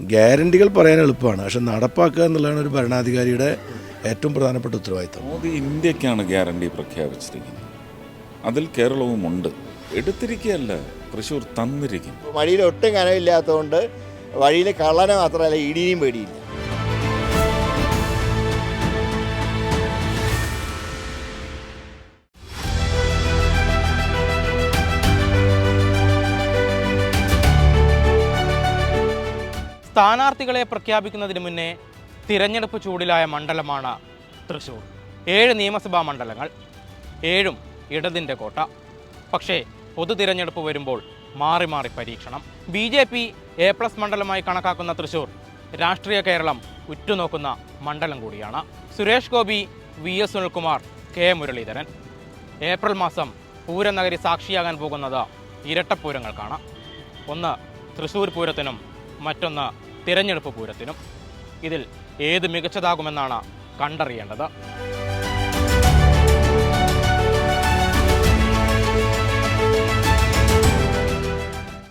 ഗ്യാരണ്ടികൾ പറയാൻ എളുപ്പമാണ്. പക്ഷെ നടപ്പാക്കുക എന്നുള്ളതാണ് ഒരു ഭരണാധികാരിയുടെ ഏറ്റവും പ്രധാനപ്പെട്ട ഉത്തരവാദിത്തം. മോദി ഇന്ത്യക്കാണ് ഗ്യാരണ്ടി പ്രഖ്യാപിച്ചിരിക്കുന്നത്. അതിൽ കേരളവും ഉണ്ട്. എടുത്തിരിക്കുകയല്ല തൃശ്ശൂർ തന്നിരിക്കുന്നു. വഴിയിൽ ഒട്ടും കനവില്ലാത്തതുകൊണ്ട് വഴിയിൽ കള്ളനെ മാത്രമല്ല ഇടിയും പേടിയില്ല. സ്ഥാനാർത്ഥികളെ പ്രഖ്യാപിക്കുന്നതിന് മുന്നേ തിരഞ്ഞെടുപ്പ് ചൂടിലായ മണ്ഡലമാണ് തൃശൂർ. ഏഴ് നിയമസഭാ മണ്ഡലങ്ങൾ ഏഴും ഇടതിന്റെ കോട്ട. പക്ഷേ പൊതു തിരഞ്ഞെടുപ്പ് വരുമ്പോൾ മാറി മാറി പരീക്ഷണം. B J P A plus മണ്ഡലമായി കണക്കാക്കുന്ന തൃശൂർ രാഷ്ട്രീയ കേരളം ഉറ്റുനോക്കുന്ന മണ്ഡലം കൂടിയാണ്. Suresh Gopi V S Sunilkumar K Muraleedharan. April മാസം പൂരനഗരി സാക്ഷിയാകാൻ പോകുന്നത് ഇരട്ടപ്പൂരങ്ങൾക്കാണ് ഒന്ന് തൃശൂർ പൂരത്തിനും മറ്റൊന്ന് തിരഞ്ഞെടുപ്പ് പൂരത്തിനും ഇതിൽ ഏത് മികച്ചതാകുമെന്നാണ് കണ്ടറിയേണ്ടത്.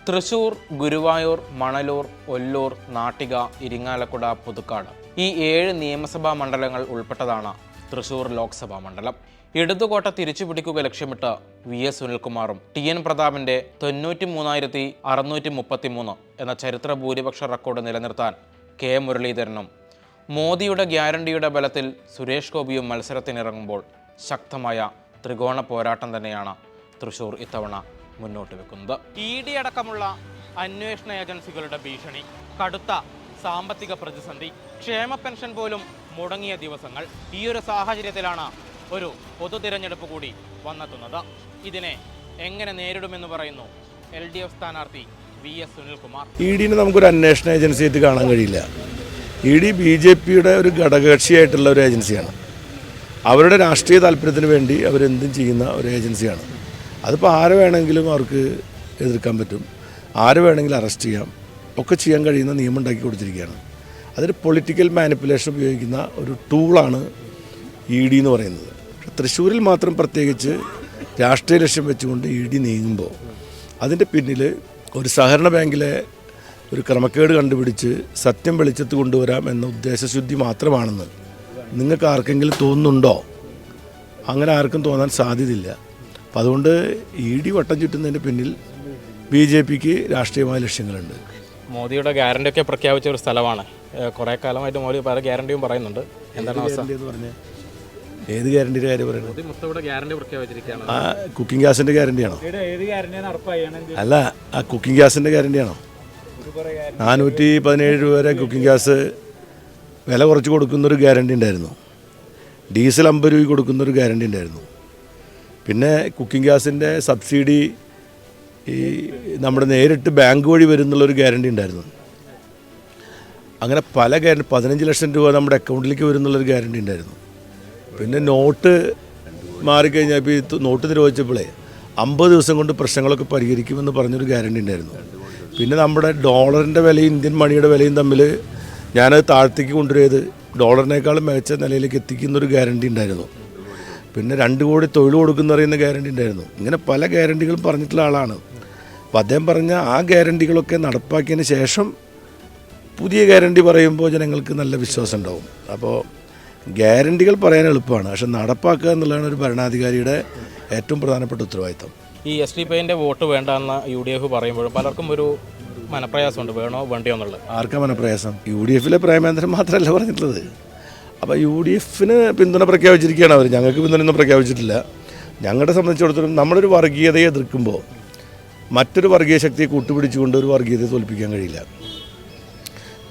തൃശൂർ ഗുരുവായൂർ മണലൂർ ഒല്ലൂർ നാട്ടിക ഇരിങ്ങാലക്കുട പുതുക്കാട് ഈ ഏഴ് നിയമസഭാ മണ്ഡലങ്ങൾ ഉൾപ്പെട്ടതാണ് തൃശൂർ ലോക്സഭാ മണ്ഡലം. ഇടതുകോട്ട തിരിച്ചുപിടിക്കുക ലക്ഷ്യമിട്ട് വി എസ് സുനിൽകുമാറും ടി എൻ പ്രതാപിന്റെ തൊണ്ണൂറ്റി മൂന്നായിരത്തി അറുന്നൂറ്റി മുപ്പത്തി മൂന്ന് എന്ന ചരിത്ര ഭൂരിപക്ഷ റെക്കോർഡ് നിലനിർത്താൻ കെ മുരളീധരനും മോദിയുടെ ഗ്യാരണ്ടിയുടെ ബലത്തിൽ സുരേഷ് ഗോപിയും മത്സരത്തിനിറങ്ങുമ്പോൾ ശക്തമായ ത്രികോണ പോരാട്ടം തന്നെയാണ് തൃശൂർ ഇത്തവണ മുന്നോട്ട് വെക്കുന്നത്. ഇ ഡി അടക്കമുള്ള അന്വേഷണ ഏജൻസികളുടെ ഭീഷണി കടുത്ത സാമ്പത്തിക പ്രതിസന്ധി ക്ഷേമ പെൻഷൻ പോലും മുടങ്ങിയ ദിവസങ്ങൾ. ഈ ഒരു സാഹചര്യത്തിലാണ് ഒരു പൊതു തിരഞ്ഞെടുപ്പ് കൂടി വന്നെത്തുന്നത്. ഇതിനെ എങ്ങനെ നേരിടുമെന്ന് പറയുന്നു എൽ ഡി എഫ് സ്ഥാനാർത്ഥി വി എസ് സുനിൽകുമാർ. ഇ ഡിനെ നമുക്കൊരു അന്വേഷണ ഏജൻസിയായിട്ട് കാണാൻ കഴിയില്ല. ഇ ഡി ബി ജെ പിയുടെ ഒരു ഘടകകക്ഷിയായിട്ടുള്ള ഒരു ഏജൻസിയാണ്. അവരുടെ രാഷ്ട്രീയ താല്പര്യത്തിന് വേണ്ടി അവരെന്തും ചെയ്യുന്ന ഒരു ഏജൻസിയാണ്. അതിപ്പോൾ ആരെ വേണമെങ്കിലും അവർക്ക് എതിർക്കാൻ പറ്റും. ആരെ വേണമെങ്കിലും അറസ്റ്റ് ചെയ്യാം. ഒക്കെ ചെയ്യാൻ കഴിയുന്ന നിയമം ഉണ്ടാക്കി കൊടുത്തിരിക്കുകയാണ്. അതൊരു പൊളിറ്റിക്കൽ മാനിപ്പുലേഷൻ ഉപയോഗിക്കുന്ന ഒരു ടൂളാണ് ഇ ഡി എന്ന് പറയുന്നത്. തൃശ്ശൂരിൽ മാത്രം പ്രത്യേകിച്ച് രാഷ്ട്രീയ ലക്ഷ്യം വെച്ചുകൊണ്ട് ഇ ഡി നീങ്ങുമ്പോൾ അതിന്റെ പിന്നിൽ ഒരു സഹകരണ ബാങ്കിലെ ഒരു ക്രമക്കേട് കണ്ടുപിടിച്ച് സത്യം വെളിച്ചത്ത് കൊണ്ടുവരാം എന്ന ഉദ്ദേശശുദ്ധി മാത്രമാണെന്ന് നിങ്ങൾക്ക് ആർക്കെങ്കിലും തോന്നുന്നുണ്ടോ? അങ്ങനെ ആർക്കും തോന്നാൻ സാധ്യതയില്ല. അപ്പം അതുകൊണ്ട് ഇ ഡി വട്ടം ചുറ്റുന്നതിന്റെ പിന്നിൽ ബി ജെ പിക്ക് രാഷ്ട്രീയമായ ലക്ഷ്യങ്ങളുണ്ട്. മോദിയുടെ ഗ്യാരണ്ടി ഒക്കെ പ്രഖ്യാപിച്ച ഒരു സ്ഥലമാണ്. കുറെ കാലമായിട്ട് മോദി പല ഗ്യാരണ്ടിയും പറയുന്നുണ്ട്. എന്താണ് അവസ്ഥ? ഏത് ഗ്യാരണ്ടിയുടെ കാര്യം പറയുന്നത് ആ കുക്കിംഗ് ഗ്യാസിന്റെ ഗ്യാരണ്ടിയാണോ? അല്ല ആ കുക്കിംഗ് ഗ്യാസിന്റെ ഗ്യാരണ്ടിയാണോ? നാനൂറ്റി പതിനേഴ് രൂപ വരെ കുക്കിംഗ് ഗ്യാസ് വില കുറച്ച് കൊടുക്കുന്നൊരു ഗ്യാരണ്ടി ഉണ്ടായിരുന്നു. ഡീസൽ അമ്പത് രൂപ കൊടുക്കുന്നൊരു ഗ്യാരണ്ടി ഉണ്ടായിരുന്നു. പിന്നെ കുക്കിംഗ് ഗ്യാസിന്റെ സബ്സിഡി ഈ നമ്മുടെ നേരിട്ട് ബാങ്ക് വഴി വരുന്നുള്ളൊരു ഗ്യാരണ്ടി ഉണ്ടായിരുന്നു. അങ്ങനെ പല ഗ്യാരണ്ടി പതിനഞ്ച് ലക്ഷം രൂപ നമ്മുടെ അക്കൗണ്ടിലേക്ക് വരും വരുന്നുള്ളൊരു ഗ്യാരണ്ടി ഉണ്ടായിരുന്നു. പിന്നെ നോട്ട് മാറിക്കഴിഞ്ഞാൽ ഇപ്പോൾ ഈ നോട്ട് നിരോധിച്ചപ്പോഴേ അമ്പത് ദിവസം കൊണ്ട് പ്രശ്നങ്ങളൊക്കെ പരിഹരിക്കുമെന്ന് പറഞ്ഞൊരു ഗ്യാരണ്ടി ഉണ്ടായിരുന്നു. പിന്നെ നമ്മുടെ ഡോളറിന്റെ വിലയും ഇന്ത്യൻ മണിയുടെ വിലയും തമ്മിൽ ഞാനത് താഴ്ത്തേക്ക് കൊണ്ടുവരുന്നത് ഡോളറിനേക്കാളും മികച്ച നിലയിലേക്ക് എത്തിക്കുന്നൊരു ഗ്യാരണ്ടി ഉണ്ടായിരുന്നു. പിന്നെ രണ്ട് കോടി തൊഴിൽ കൊടുക്കുന്ന അറിയുന്ന ഗ്യാരണ്ടി ഉണ്ടായിരുന്നു. ഇങ്ങനെ പല ഗ്യാരണ്ടികളും പറഞ്ഞിട്ടുള്ള ആളാണ്. അപ്പോൾ അദ്ദേഹം പറഞ്ഞ ആ ഗ്യാരണ്ടികളൊക്കെ നടപ്പാക്കിയതിന് ശേഷം പുതിയ ഗ്യാരണ്ടി പറയുമ്പോൾ ജനങ്ങൾക്ക് നല്ല വിശ്വാസം ഉണ്ടാവും. അപ്പോൾ ഗ്യാരണ്ടികൾ പറയാൻ എളുപ്പമാണ്. പക്ഷെ നടപ്പാക്കുക എന്നുള്ളതാണ് ഒരു ഭരണാധികാരിയുടെ ഏറ്റവും പ്രധാനപ്പെട്ട ഉത്തരവാദിത്തം. ഈ എസ് ഡി പിന്റെ വോട്ട് വേണ്ട എന്ന യു ഡി എഫ് പറയുമ്പോഴും പലർക്കും ഒരു മനപ്രയാസമുണ്ട്. വേണോ വേണ്ടയോ എന്നുള്ളത്? ആർക്കാ മനപ്രയാസം? യു ഡി എഫിലെ പ്രേമേന്ദ്രൻ മാത്രമല്ല പറഞ്ഞിട്ടുള്ളത്. അപ്പോൾ യു ഡി എഫിന് പിന്തുണ പ്രഖ്യാപിച്ചിരിക്കുകയാണ് അവർ. ഞങ്ങൾക്ക് പിന്തുണയൊന്നും പ്രഖ്യാപിച്ചിട്ടില്ല. ഞങ്ങളെ സംബന്ധിച്ചിടത്തോളം നമ്മളൊരു വർഗീയതയെ എതിർക്കുമ്പോൾ മറ്റൊരു വർഗീയ ശക്തിയെ കൂട്ടുപിടിച്ചുകൊണ്ട് ഒരു വർഗീയതയെ തോൽപ്പിക്കാൻ കഴിയില്ല.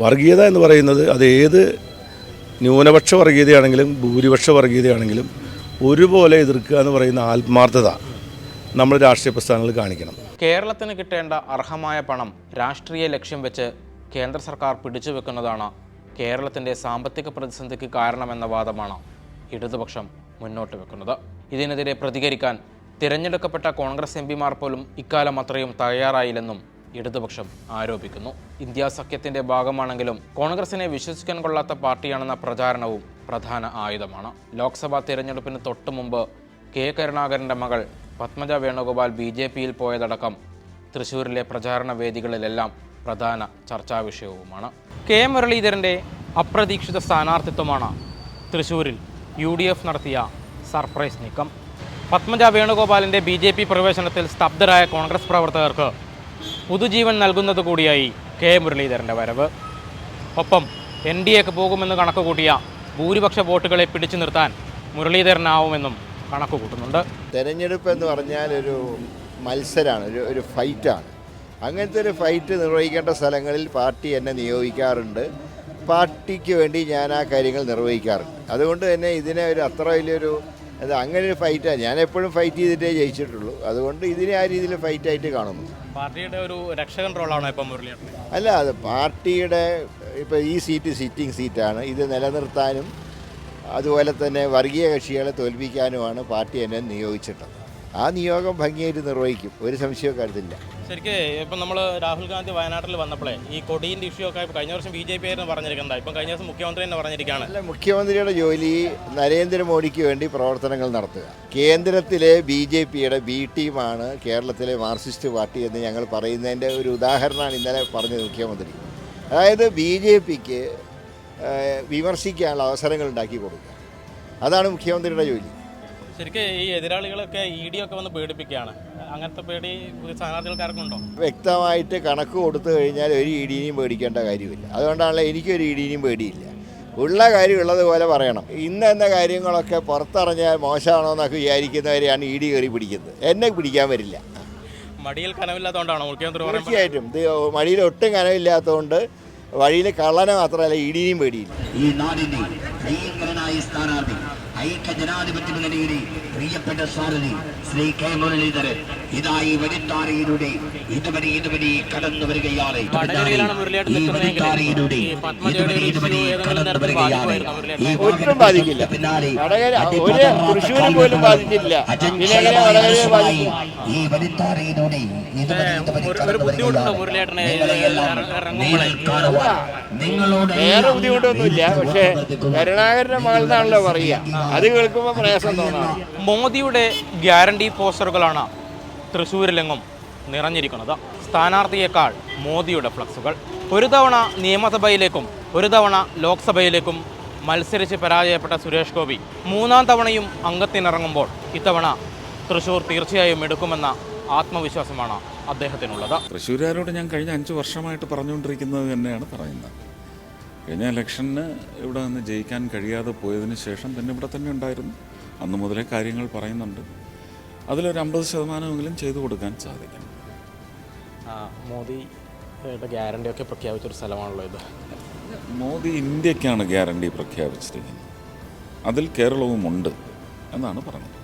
വർഗീയത എന്ന് പറയുന്നത് അത് ഏത് ന്യൂനപക്ഷ വർഗീയതയാണെങ്കിലും ഭൂരിപക്ഷ വർഗീയതയാണെങ്കിലും ഒരുപോലെ എതിർക്കുക എന്ന് പറയുന്ന ആത്മാർത്ഥത നമ്മൾ രാഷ്ട്രീയ പ്രസ്ഥാനങ്ങൾ കാണിക്കണം. കേരളത്തിന് കിട്ടേണ്ട അർഹമായ പണം രാഷ്ട്രീയ ലക്ഷ്യം വെച്ച് കേന്ദ്ര സർക്കാർ പിടിച്ചു വെക്കുന്നതാണ് കേരളത്തിന്റെ സാമ്പത്തിക പ്രതിസന്ധിക്ക് കാരണമെന്ന വാദമാണ് ഇടതുപക്ഷം മുന്നോട്ട് വെക്കുന്നത്. ഇതിനെതിരെ പ്രതികരിക്കാൻ തിരഞ്ഞെടുക്കപ്പെട്ട കോൺഗ്രസ് എം പിമാർ പോലും ഇക്കാലം അത്രയും തയ്യാറായില്ലെന്നും ഇടതുപക്ഷം ആരോപിക്കുന്നു. ഇന്ത്യ സഖ്യത്തിന്റെ ഭാഗമാണെങ്കിലും കോൺഗ്രസിനെ വിശ്വസിക്കാൻ കൊള്ളാത്ത പാർട്ടിയാണെന്ന പ്രചാരണവും പ്രധാന ആയുധമാണ്. ലോക്സഭാ തിരഞ്ഞെടുപ്പിന് തൊട്ടു മുമ്പ് കെ കരുണാകരന്റെ മകൾ പത്മജ വേണുഗോപാൽ ബി ജെ പിയിൽ പോയതടക്കം തൃശൂരിലെ പ്രചാരണ വേദികളിലെല്ലാം പ്രധാന ചർച്ചാ വിഷയവുമാണ്. കെ മുരളീധരന്റെ അപ്രതീക്ഷിത സ്ഥാനാർത്ഥിത്വമാണ് തൃശൂരിൽ യു ഡി എഫ് നടത്തിയ സർപ്രൈസ് നീക്കം. പത്മജ വേണുഗോപാലിന്റെ ബി ജെ പി പ്രവേശനത്തിൽ സ്തബ്ധരായ കോൺഗ്രസ് പ്രവർത്തകർക്ക് പുതുജീവൻ നൽകുന്നത് കൂടിയായി കെ മുരളീധരന്റെ വരവ്. ഒപ്പം എൻ ഡി എക്ക് പോകുമെന്ന് കണക്കുകൂട്ടിയ ഭൂരിപക്ഷ വോട്ടുകളെ പിടിച്ചു നിർത്താൻ മുരളീധരനാവുമെന്നും കണക്കുകൂട്ടുന്നുണ്ട് തെരഞ്ഞെടുപ്പ് എന്ന് പറഞ്ഞാൽ ഒരു മത്സരമാണ് ഒരു ഒരു ഫൈറ്റാണ്. അങ്ങനത്തെ ഒരു ഫൈറ്റ് നിർവഹിക്കേണ്ട സ്ഥലങ്ങളിൽ പാർട്ടി എന്നെ നിയോഗിക്കാറുണ്ട്. പാർട്ടിക്ക് വേണ്ടി ഞാൻ ആ കാര്യങ്ങൾ നിർവഹിക്കാറുണ്ട്. അതുകൊണ്ട് തന്നെ ഇതിനെ ഒരു അത്ര വലിയൊരു അത് അങ്ങനെ ഒരു ഫൈറ്റാണ് ഞാൻ എപ്പോഴും ഫൈറ്റ് ചെയ്തിട്ടേ ജയിച്ചിട്ടുള്ളൂ. അതുകൊണ്ട് ഇതിനെ ആ രീതിയിൽ ഫൈറ്റായിട്ട് കാണുന്നു. പാർട്ടിയുടെ ഒരു രക്ഷകൻ റോളാണോ ഇപ്പം അല്ല അത് പാർട്ടിയുടെ ഇപ്പോൾ ഈ സീറ്റ് സിറ്റിംഗ് സീറ്റാണ് ഇത് നിലനിർത്താനും അതുപോലെ തന്നെ വർഗീയ കക്ഷികളെ തോൽപ്പിക്കാനുമാണ് പാർട്ടി എന്നെ നിയോഗിച്ചിട്ടത് ആ നിയോഗം ഭംഗിയായിട്ട് നിർവഹിക്കും. ഒരു സംശയവും കരുതില്ല ശരിക്ക് ഇപ്പം നമ്മൾ രാഹുൽ ഗാന്ധി വയനാട്ടിൽ വന്നപ്പോഴേ ഈ കൊടിയിന്റെ ഇഷ്യൂ ഒക്കെ കഴിഞ്ഞ വർഷം ബി ജെ പി ആയിരുന്നു പറഞ്ഞിരിക്കുന്നത്. ഇപ്പം കഴിഞ്ഞ ദിവസം മുഖ്യമന്ത്രി തന്നെ പറഞ്ഞിരിക്കുകയാണ്. അല്ല മുഖ്യമന്ത്രിയുടെ ജോലി നരേന്ദ്രമോദിക്ക് വേണ്ടി പ്രവർത്തനങ്ങൾ നടത്തുക. കേന്ദ്രത്തിലെ ബി ജെ പിയുടെ ബി ടീമാണ് കേരളത്തിലെ മാർക്സിസ്റ്റ് പാർട്ടി എന്ന് ഞങ്ങൾ പറയുന്നതിന്റെ ഒരു ഉദാഹരണമാണ് ഇന്നലെ പറഞ്ഞത് മുഖ്യമന്ത്രി. അതായത് ബി ജെ പിക്ക് വിമർശിക്കാനുള്ള അവസരങ്ങൾ ഉണ്ടാക്കി കൊടുക്കുക. അതാണ് മുഖ്യമന്ത്രിയുടെ ജോലി. ശരിക്കും ഈ എതിരാളികളൊക്കെ ഇ ഡി ഒക്കെ വന്ന് പേടിപ്പിക്കുകയാണ്. അങ്ങനത്തെ പേടി സ്ഥാനാർത്ഥികൾക്കാർക്കുണ്ടോ? വ്യക്തമായിട്ട് കണക്ക് കൊടുത്തു കഴിഞ്ഞാൽ ഒരു ഇടിയും പേടിക്കേണ്ട കാര്യമില്ല. അതുകൊണ്ടാണല്ലോ എനിക്കൊരു ഇടിയും പേടിയില്ല. ഉള്ള കാര്യം ഉള്ളതുപോലെ പറയണം. ഇന്ന് എന്ന കാര്യങ്ങളൊക്കെ പുറത്തറിഞ്ഞാൽ മോശമാണോ എന്നൊക്കെ വിചാരിക്കുന്നവരെയാണ് ഇ ഡി കയറി പിടിക്കുന്നത്. എന്നെ പിടിക്കാൻ വരില്ല. മടിയിൽ കനവില്ലാത്തതുകൊണ്ടാണോ? മുഖ്യമന്ത്രി തീർച്ചയായിട്ടും. മടിയിൽ ഒട്ടും കനവില്ലാത്തതുകൊണ്ട് വഴിയിൽ കള്ളനെ മാത്രമല്ല ഇടിയും പേടിയില്ല. ഈ നാടിന്റെ സ്ഥാനാർത്ഥി ഐക്യ ജനാധിപത്യ മുന്നണിയുടെ പ്രിയപ്പെട്ട സാരഥി ശ്രീ കെ മുരളീധരൻ. ഇതായി വരിത്താരയിലൂടെ ഇതുവരെ ഇതുവരെ കടന്നു വരികയാണ് ഈ ഇതുവരെ ഇതുവരെ കടന്നു വരികയാണ് ഈ ഒട്ടും ബാധിക്കില്ല. പിന്നാലെ പോലും ബാധിച്ചില്ല. ഈ ഇതുവരെ ഇതുവരെ കടന്നു വരികയാണ്. നിങ്ങളോട് വേറെ ബുദ്ധിമുട്ടൊന്നുമില്ല. പക്ഷേ കരുണാകരന്റെ മകളെന്നാണല്ലോ പറയുക. അത് കേൾക്കുമ്പോൾ പ്രയാസം തോന്നാം മോദിയുടെ ഗ്യാരണ്ടി പോസ്റ്ററുകളാണ് തൃശ്ശൂരിലെങ്ങും നിറഞ്ഞിരിക്കുന്നത്. സ്ഥാനാർത്ഥിയേക്കാൾ മോദിയുടെ ഫ്ലക്സുകൾ. ഒരു തവണ നിയമസഭയിലേക്കും ഒരു തവണ ലോക്സഭയിലേക്കും മത്സരിച്ച് പരാജയപ്പെട്ട സുരേഷ് ഗോപി മൂന്നാം തവണയും അംഗത്തിനിറങ്ങുമ്പോൾ ഇത്തവണ തൃശ്ശൂർ തീർച്ചയായും എടുക്കുമെന്ന ആത്മവിശ്വാസമാണ് അദ്ദേഹത്തിനുള്ളത്. തൃശ്ശൂരുകാരോട് ഞാൻ കഴിഞ്ഞ അഞ്ച് വർഷമായിട്ട് പറഞ്ഞുകൊണ്ടിരിക്കുന്നത് തന്നെയാണ് പറയുന്നത്. കഴിഞ്ഞ ഇലക്ഷന് ഇവിടെ നിന്ന് ജയിക്കാൻ കഴിയാതെ പോയതിന് ശേഷം പിന്നെ ഇവിടെ തന്നെ ഉണ്ടായിരുന്നു. അന്ന് മുതലേ കാര്യങ്ങൾ പറയുന്നുണ്ട്. അതിലൊരു അമ്പത് ശതമാനമെങ്കിലും ചെയ്തു കൊടുക്കാൻ സാധിക്കും മോദിയുടെ ഗ്യാരണ്ടി ഒക്കെ പ്രഖ്യാപിച്ചൊരു സ്ഥലമാണല്ലോ ഇത്. മോദി ഇന്ത്യക്കാണ് ഗ്യാരണ്ടി പ്രഖ്യാപിച്ചിരിക്കുന്നത്. അതിൽ കേരളവും ഉണ്ട് എന്നാണ് പറഞ്ഞത്.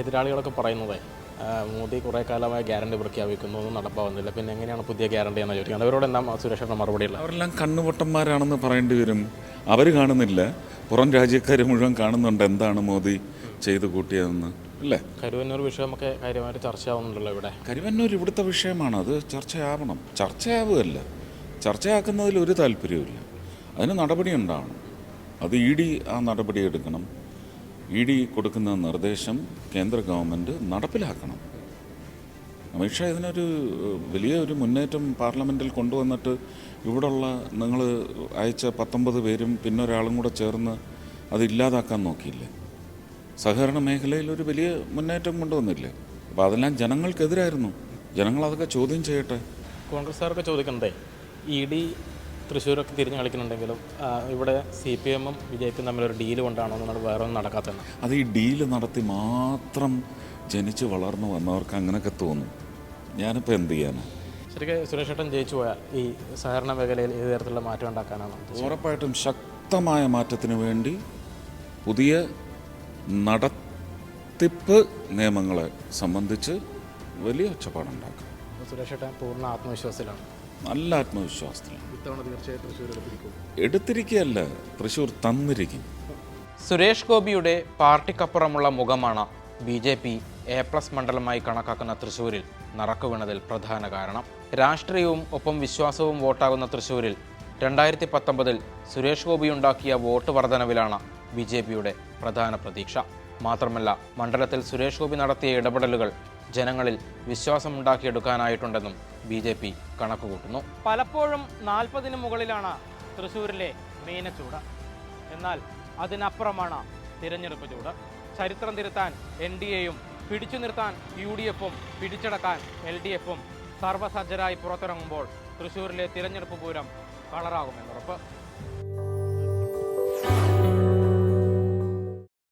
എതിരാളികളൊക്കെ പറയുന്നത്. മോദി കുറേ കാലമായി ഗ്യാരണ്ടി പ്രഖ്യാപിക്കുന്നു ഒന്നും നടപ്പാവുന്നില്ല പിന്നെ എങ്ങനെയാണ് പുതിയ ഗ്യാരണ്ടി എന്ന് ചോദിക്കുന്നത്? അവരോട് എന്താ സുരക്ഷയുടെ മറുപടിയില്ല. അവരെല്ലാം കണ്ണുപൊട്ടന്മാരാണെന്ന് പറയേണ്ടി വരും. അവർ കാണുന്നില്ല. പുറം രാജ്യക്കാർ മുഴുവൻ കാണുന്നുണ്ട്. എന്താണ് മോദി ചെയ്തു കൂട്ടിയതെന്ന്. അല്ലേ? കരുവന്നൂർ വിഷയമൊക്കെ കാര്യമായിട്ട് ചർച്ചയാവുന്നുണ്ടല്ലോ ഇവിടെ. കരുവന്നൂർ ഇവിടുത്തെ വിഷയമാണ്. അത് ചർച്ചയാവണം. ചർച്ചയാവുകയല്ല. ചർച്ചയാക്കുന്നതിൽ ഒരു താല്പര്യവുമില്ല. അതിന് നടപടി ഉണ്ടാവണം. അത് ഇ ഡി ആ നടപടി എടുക്കണം. ഇ ഡി കൊടുക്കുന്ന നിർദ്ദേശം കേന്ദ്ര ഗവൺമെന്റ് നടപ്പിലാക്കണം. അമിത്ഷാ ഇതിനൊരു വലിയ ഒരു മുന്നേറ്റം പാർലമെന്റിൽ കൊണ്ടുവന്നിട്ട് ഇവിടുള്ള നിങ്ങൾ അയച്ച പത്തൊമ്പത് പേരും പിന്നെ ഒരാളും കൂടെ ചേർന്ന് അത് ഇല്ലാതാക്കാൻ നോക്കിയില്ലേ? സഹകരണ മേഖലയിൽ ഒരു വലിയ മുന്നേറ്റം കൊണ്ടുവന്നില്ലേ? അപ്പോൾ അതെല്ലാം ജനങ്ങൾക്കെതിരായിരുന്നു. ജനങ്ങൾ അതൊക്കെ ചോദ്യം ചെയ്യട്ടെ? കോൺഗ്രസ്സുകാരൊക്കെ ചോദിക്കണ്ടേ? ഇ ഡി തൃശ്ശൂരൊക്കെ തിരിഞ്ഞ് കളിക്കുന്നുണ്ടെങ്കിലും ഇവിടെ സി പി എമ്മും ബി ജെ പിയും തമ്മിലൊരു ഡീൽ കൊണ്ടാണോ എന്നാണ് വേറെ ഒന്നും നടക്കാത്തത് അത് ഈ ഡീൽ നടത്തി മാത്രം ജനിച്ച് വളർന്നു വന്നവർക്ക് അങ്ങനെയൊക്കെ തോന്നും. ഞാനിപ്പോൾ എന്ത് ചെയ്യാനാണ് ശരിക്കും സുരേഷ് ഏട്ടൻ ജയിച്ചു പോയാൽ ഈ സഹകരണ മേഖലയിൽ ഏത് തരത്തിലുള്ള മാറ്റം ഉണ്ടാക്കാനാണ് ഉറപ്പായിട്ടും ശക്തമായ മാറ്റത്തിന് വേണ്ടി പുതിയ നടത്തിപ്പ് നിയമങ്ങളെ സംബന്ധിച്ച് വലിയ ഒച്ചപ്പാടുണ്ടാക്കും. സുരേഷ് ഏട്ടൻ പൂർണ ആത്മവിശ്വാസത്തിലാണ് നല്ല ആത്മവിശ്വാസത്തിലാണ്. എടുത്തിരിക്കുകയല്ല തൃശ്ശൂർ തന്നിരിക്കും. സുരേഷ് ഗോപിയുടെ പാർട്ടിക്കപ്പുറമുള്ള മുഖമാണ് B J P A plus മണ്ഡലമായി കണക്കാക്കുന്ന തൃശ്ശൂരിൽ നറക്കുവീണതിൽ പ്രധാന കാരണം. രാഷ്ട്രീയവും ഒപ്പം വിശ്വാസവും വോട്ടാകുന്ന തൃശ്ശൂരിൽ രണ്ടായിരത്തി പത്തൊമ്പതിൽ സുരേഷ് ഗോപി ഉണ്ടാക്കിയ വോട്ട് വർധനവിലാണ് ബി ജെ പിയുടെ പ്രധാന പ്രതീക്ഷ. മാത്രമല്ല മണ്ഡലത്തിൽ സുരേഷ് ഗോപി നടത്തിയ ഇടപെടലുകൾ ജനങ്ങളിൽ വിശ്വാസമുണ്ടാക്കിയെടുക്കാനായിട്ടുണ്ടെന്നും ബി ജെ പി കണക്കുകൂട്ടുന്നു. പലപ്പോഴും നാൽപ്പതിന് മുകളിലാണ് തൃശ്ശൂരിലെ മീനച്ചൂട്. എന്നാൽ അതിനപ്പുറമാണ് തിരഞ്ഞെടുപ്പ് ചൂട്. ചരിത്രം തിരുത്താൻ എൻ ഡി എയും പിടിച്ചു നിർത്താൻ യു ഡി എഫും പിടിച്ചടക്കാൻ എൽ ഡി എഫും സർവസജ്ജരായി പുറത്തിറങ്ങുമ്പോൾ തൃശ്ശൂരിലെ തിരഞ്ഞെടുപ്പ് പൂരം കളറാകുമെന്നുറപ്പ്.